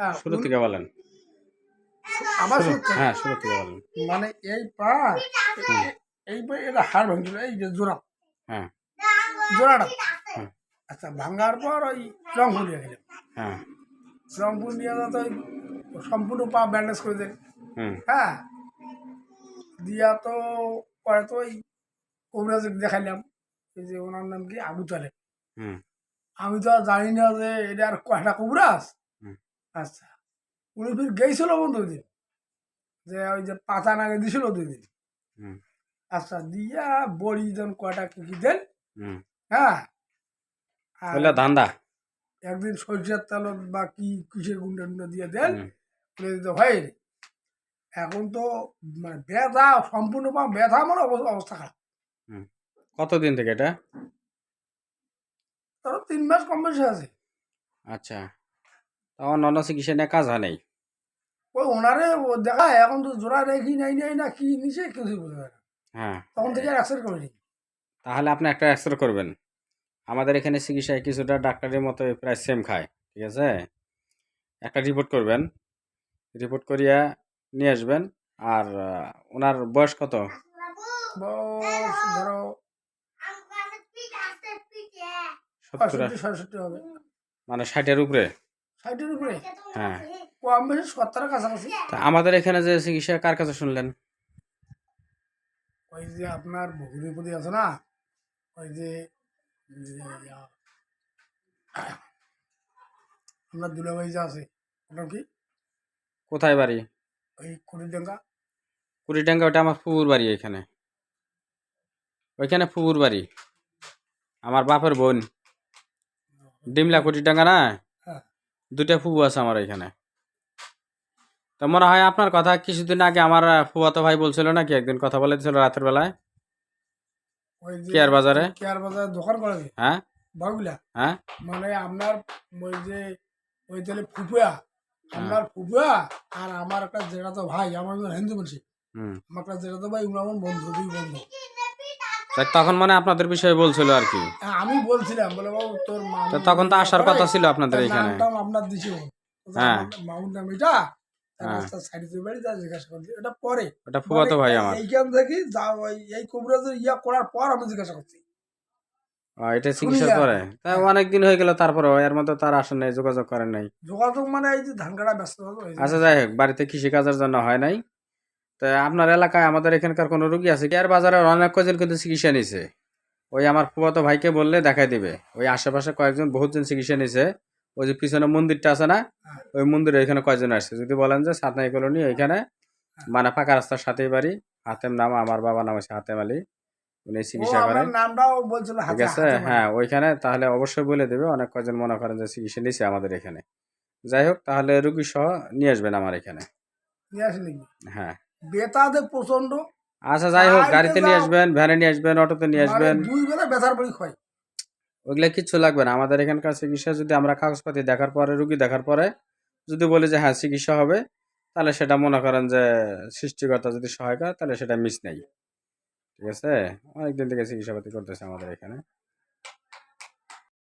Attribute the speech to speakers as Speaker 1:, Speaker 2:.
Speaker 1: হ্যাঁ,
Speaker 2: শুরু থেকে বলেন।
Speaker 1: আমার
Speaker 2: হ্যাঁ শুরু থেকে বলেন।
Speaker 1: মানে এই পা এই পা এটা হাড় ভাঙছিল এই যে জোড়া।
Speaker 2: হ্যাঁ।
Speaker 1: জোড়াটা। আচ্ছা ভাঙার পর ওই রংপুর নিয়ে গেলাম
Speaker 2: হ্যাঁ।
Speaker 1: রংপুর নিয়ে ওই সম্পূর্ণ পা ব্যান্ডেজ করে দেন। হ্যাঁ। দিয়া তো পরে তো ওই কবিরাজ দেখাইলাম যে ওনার নাম কি? আবু তালেব আমি তো জানি না যে এটা আর কয়টা কবিরাজ। আচ্ছা। উনি ফির গেছিল বন্ধু দিন। যে ওই যে পাতা নাগে দিছিল দুই দিন।
Speaker 2: হুম।
Speaker 1: আচ্ছা দিয়া বড়ি যেন কয়টা কি কি দেন?
Speaker 2: হুম।
Speaker 1: হ্যাঁ।
Speaker 2: ধান্দা?
Speaker 1: একদিন সরিষার তেল বা কি কিসের গুন্ডা টুন্ডা দিয়ে দেন। দিতে হয় এখন তো মানে ব্যথা সম্পূর্ণ ব্যথা আমার অব- অবস্থা খারাপ।
Speaker 2: কতদিন থেকে এটা?
Speaker 1: ধরো তিন মাস কম বেশি আছে।
Speaker 2: আচ্ছা। তখন অন্য চিকিৎসা নিয়ে কাজ হয় নাই।
Speaker 1: ওই ওনারে ও দেখায় এখন তো জোড়া রেখি নাই নাই না কি নিচে কিছু বোঝা যায় না।
Speaker 2: হ্যাঁ।
Speaker 1: তখন থেকে আর অ্যাক্সেপ্ট করিনি।
Speaker 2: তাহলে আপনি একটা এক্সরে করবেন। আমাদের এখানে চিকিৎসায় কিছুটা ডাক্তারের মতো প্রায় সেম খায় ঠিক আছে? একটা রিপোর্ট করবেন। রিপোর্ট করিয়া নিয়ে আসবেন। আর ওনার বয়স কত?
Speaker 1: বয়স ধরো
Speaker 2: সত্তর মানে ষাটের উপরে?
Speaker 1: ষাটের উপরে?
Speaker 2: হ্যাঁ।
Speaker 1: কম বেশি সত্তরের কাছাকাছি।
Speaker 2: তা আমাদের এখানে যে চিকিৎসা কার কাছে শুনলেন?
Speaker 1: ওই যে আপনার ভগ্নিপতি আছে না ওই যে আপনার দুলাভাই যে আছে ওটা কি?
Speaker 2: কোথায় বাড়ি?
Speaker 1: ওই কুড়িডাঙ্গা।
Speaker 2: কুড়িটাঙ্গা ওটা আমার ফুপুর বাড়ি এখানে। ওইখানে ফুপুর বাড়ি। আমার বাপের বোন। ডিমলা কুড়িটাঙ্গা না?
Speaker 1: হ্যাঁ
Speaker 2: দুটা ফুবু আছে আমার এখানে। তো মনে হয় আপনার কথা কিছুদিন আগে আমার ফুফাতো ভাই বলছিল নাকি একদিন কথা বলেছিল রাতের বেলায়। কেয়ার বাজারে।
Speaker 1: কেয়ার বাজারে দোকান করে
Speaker 2: হ্যাঁ?
Speaker 1: বাগুলা
Speaker 2: হ্যাঁ?
Speaker 1: মানে আপনার ওই যে ওই তাহলে ফুপুয়া আপনার ফুপুয়া আর আমার একটা যেটা তো ভাই আমার হিন্দু মানুষ আমার একটা যেটা তো ভাই উনি আমার বন্ধু দুই বন্ধু।
Speaker 2: তখন মানে আপনাদের বিষয়ে বলছিল আর কি।
Speaker 1: হ্যাঁ, আমি বলছিলাম বলে বাবু তোর মা
Speaker 2: তখন তো আসার কথা ছিল আপনাদের এখানে।
Speaker 1: আপনার দিছি
Speaker 2: হ্যাঁ।
Speaker 1: মামুর নাম এটা?
Speaker 2: হ্যাঁ।
Speaker 1: রাস্তার সাইডে বাড়ি যা জিজ্ঞাসা করছি। এটা পরে।
Speaker 2: ওটা ফুফাতো ভাই আমার।
Speaker 1: মানে এইখান থেকে যা ওই এই কবিরাজের ইয়া করার পর আমি জিজ্ঞাসা করছি।
Speaker 2: আহ, এটা চিকিৎসার
Speaker 1: আর
Speaker 2: পরে। তা অনেক দিন হয়ে গেল তারপরে এর মধ্যে তার আসেন নাই যোগাযোগ করেন নাই।
Speaker 1: যোগাযোগ মানে এই যে ধান কাটা ব্যস্ত
Speaker 2: আচ্ছা যাই হোক বাড়িতে কৃষি কাজের জন্য হয় নাই। তো আপনার এলাকায় আমাদের এখানকার কোনো রুগী আছে কেয়ার বাজারের অনেক কজন কিন্তু চিকিৎসা নিছে। ওই আমার ফুফাতো ভাইকে বললে দেখাই দিবে। ওই আশেপাশে কয়েকজন বহুতজন চিকিৎসা নিছে। ওই যে পিছনে মন্দিরটা আছে না। ওই মন্দিরে এখানে কয়জন আসছে? যদি বলেন যে সাতনাই কলোনি ওইখানে। মানে ফাঁকা রাস্তার সাথেই বাড়ি। হাতেম নাম আমার বাবা নাম হচ্ছে হাতেম আলী। উনি চিকিৎসা করেন। ঠিক আছে। হ্যাঁ ওইখানে তাহলে অবশ্যই বলে দেবে। অনেক কয়জন মনে করেন যে চিকিৎসা নিছে আমাদের এখানে। যাই হোক তাহলে রুগী সহ নিয়ে আসবেন আমার এখানে। হ্যাঁ।
Speaker 1: বেতাতে প্রচণ্ড
Speaker 2: আচ্ছা যাই হোক গাড়িতে নিয়ে আসবেন ভ্যানে নিয়ে আসবেন অটোতে নিয়ে আসবেন।
Speaker 1: দুই বেলা ব্যথার পরি হয়
Speaker 2: ওইগুলা কিচ্ছু লাগবে না। আমাদের এখানকার চিকিৎসা যদি আমরা কাগজপাতি দেখার পরে রুগী দেখার পরে যদি বলি যে হ্যাঁ চিকিৎসা হবে তাহলে সেটা মনে করেন যে সৃষ্টিকর্তা যদি সহায় করে তাহলে সেটা মিস নেই। ঠিক আছে? অনেকদিন থেকে চিকিৎসাপাতি করতেছে আমাদের এখানে।